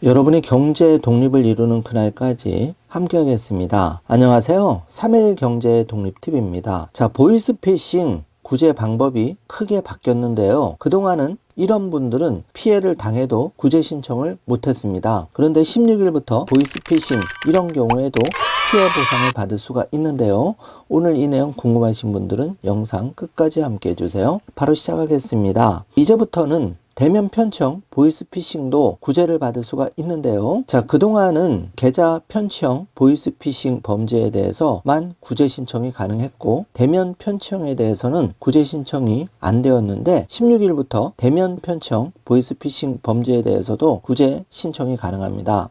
여러분이 경제 독립을 이루는 그날까지 함께하겠습니다. 안녕하세요. 3일 경제 독립TV입니다. 자, 보이스피싱 구제 방법이 크게 바뀌었는데요. 그동안은 이런 분들은 피해를 당해도 구제 신청을 못했습니다. 그런데 16일부터 보이스피싱 이런 경우에도 피해 보상을 받을 수가 있는데요. 오늘 이 내용 궁금하신 분들은 영상 끝까지 함께 해주세요. 바로 시작하겠습니다. 이제부터는 대면 편청 보이스피싱도 구제를 받을 수가 있는데요. 자, 그동안은 계좌 편청 보이스피싱 범죄에 대해서만 구제 신청이 가능했고 대면 편청에 대해서는 구제 신청이 안 되었는데 16일부터 대면 편청 보이스피싱 범죄에 대해서도 구제 신청이 가능합니다.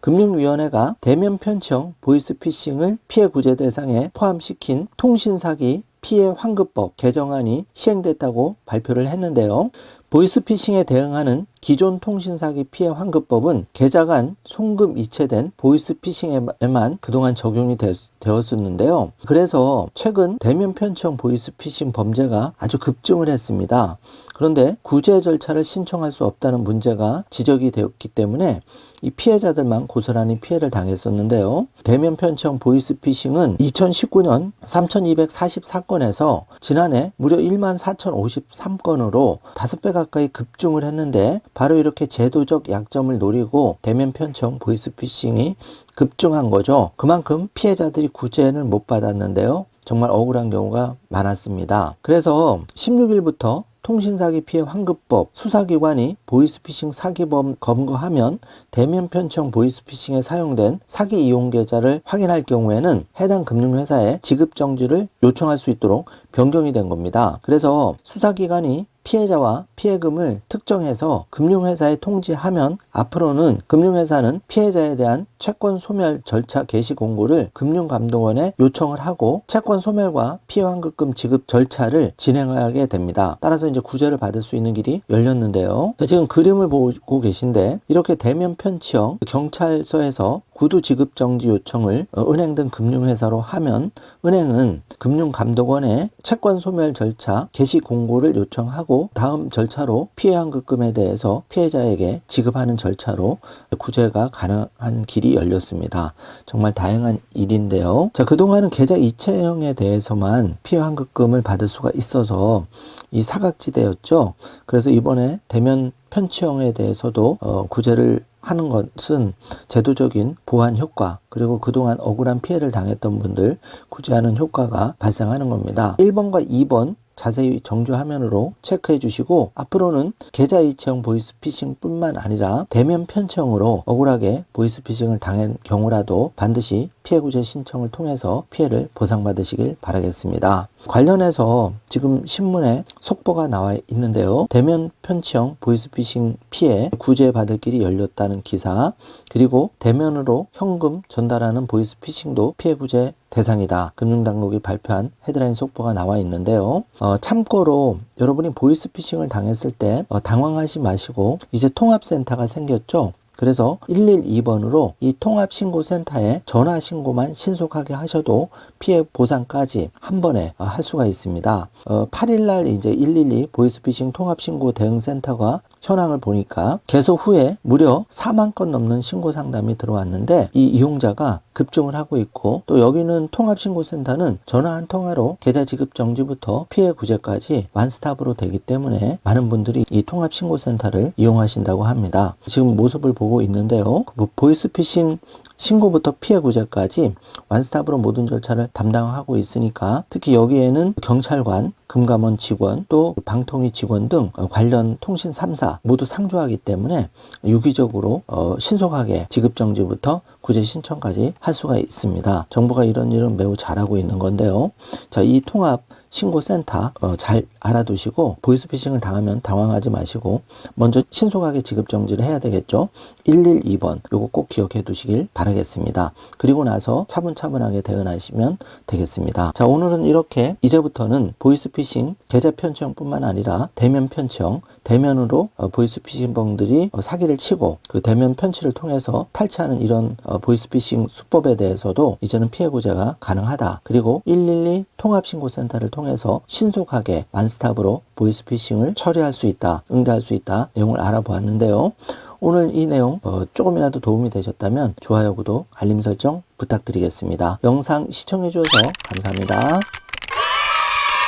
금융위원회가 대면 편청 보이스피싱을 피해 구제 대상에 포함시킨 통신사기 피해 환급법 개정안이 시행됐다고 발표를 했는데요. 보이스피싱에 대응하는 기존 통신사기 피해 환급법은 계좌 간 송금 이체된 보이스피싱에만 그동안 적용이 되, 되었었는데요. 그래서 최근 대면 편청 보이스피싱 범죄가 아주 급증을 했습니다. 그런데 구제 절차를 신청할 수 없다는 문제가 지적이 되었기 때문에 이 피해자들만 고스란히 피해를 당했었는데요. 대면 편청 보이스피싱은 2019년 3,244건에서 지난해 무려 1만 4,053건으로 5배 가까이 급증을 했는데 바로 이렇게 제도적 약점을 노리고 대면 편청 보이스피싱이 급증한 거죠. 그만큼 피해자들이 구제를 못 받았는데요. 정말 억울한 경우가 많았습니다. 그래서 16일부터 통신사기 피해 환급법 수사기관이 보이스피싱 사기범 검거하면 대면 편청 보이스피싱에 사용된 사기 이용 계좌를 확인할 경우에는 해당 금융회사에 지급 정지를 요청할 수 있도록 변경이 된 겁니다. 그래서 수사기관이 피해자와 피해금을 특정해서 금융회사에 통지하면 앞으로는 금융회사는 피해자에 대한 채권 소멸 절차 개시 공고를 금융감독원에 요청을 하고 채권 소멸과 피해 환급금 지급 절차를 진행하게 됩니다. 따라서 이제 구제를 받을 수 있는 길이 열렸는데요. 지금 그림을 보고 계신데 이렇게 대면 편취형 경찰서에서 구두 지급 정지 요청을 어, 은행 등 금융회사로 하면 은행은 금융감독원에 채권 소멸 절차 개시 공고를 요청하고 다음 절차로 피해 환급금에 대해서 피해자에게 지급하는 절차로 구제가 가능한 길이 열렸습니다. 정말 다양한 일인데요. 자, 그동안은 계좌 이체형에 대해서만 피해 환급금을 받을 수가 있어서 이 사각지대였죠. 그래서 이번에 대면 편취형에 대해서도 어, 구제를 하는 것은 제도적인 보완 효과 그리고 그동안 억울한 피해를 당했던 분들 구제하는 효과가 발생하는 겁니다. 1번과 2번 자세히 정주 화면으로 체크해 주시고 앞으로는 계좌 이체형 보이스피싱 뿐만 아니라 대면 편청으로 억울하게 보이스피싱을 당한 경우라도 반드시 피해 구제 신청을 통해서 피해를 보상받으시길 바라겠습니다. 관련해서 지금 신문에 속보가 나와 있는데요. 대면 편취형 보이스피싱 피해 구제받을 길이 열렸다는 기사 그리고 대면으로 현금 전달하는 보이스피싱도 피해 구제 대상이다. 금융당국이 발표한 헤드라인 속보가 나와 있는데요. 어, 참고로 여러분이 보이스피싱을 당했을 때 어, 당황하지 마시고 이제 통합센터가 생겼죠. 그래서 112번으로 이 통합신고센터에 전화 신고만 신속하게 하셔도 피해 보상까지 한 번에 어, 할 수가 있습니다. 어, 8일날 이제 112 보이스피싱 통합신고 대응센터가 현황을 보니까 개소 후에 무려 4만 건 넘는 신고 상담이 들어왔는데 이 이용자가 급증을 하고 있고 또 여기는 통합신고센터는 전화 한 통화로 계좌 지급 정지부터 피해 구제까지 완스탑으로 되기 때문에 많은 분들이 이 통합신고센터를 이용하신다고 합니다. 지금 모습을 보고 있는데요. 뭐 보이스피싱 신고부터 피해 구제까지 완스탑으로 모든 절차를 담당하고 있으니까 특히 여기에는 경찰관, 금감원 직원, 또 방통위 직원 등 관련 통신 3사 모두 상주하기 때문에 유기적으로 어, 신속하게 지급 정지부터 구제 신청까지 할 수가 있습니다. 정부가 이런 일은 매우 잘하고 있는 건데요. 자, 이 통합 신고센터 어, 잘 알아두시고 보이스피싱을 당하면 당황하지 마시고 먼저 신속하게 지급 정지를 해야 되겠죠. 112번 요거 꼭 기억해 두시길 바라겠습니다. 그리고 나서 차분차분하게 대응하시면 되겠습니다. 자 오늘은 이렇게 이제부터는 보이스피싱 계좌 편취형뿐만 아니라 대면 편취형 대면으로 어, 보이스피싱범들이 어, 사기를 치고 그 대면 편취를 통해서 탈취하는 이런 어, 보이스피싱 수법에 대해서도 이제는 피해 구제가 가능하다. 그리고 112 통합신고센터를 통해서 신속하게 완스탑으로 보이스피싱을 처리할 수 있다, 응대할 수 있다 내용을 알아보았는데요. 오늘 이 내용 어, 조금이라도 도움이 되셨다면 좋아요, 구독, 알림 설정 부탁드리겠습니다. 영상 시청해 주셔서 감사합니다.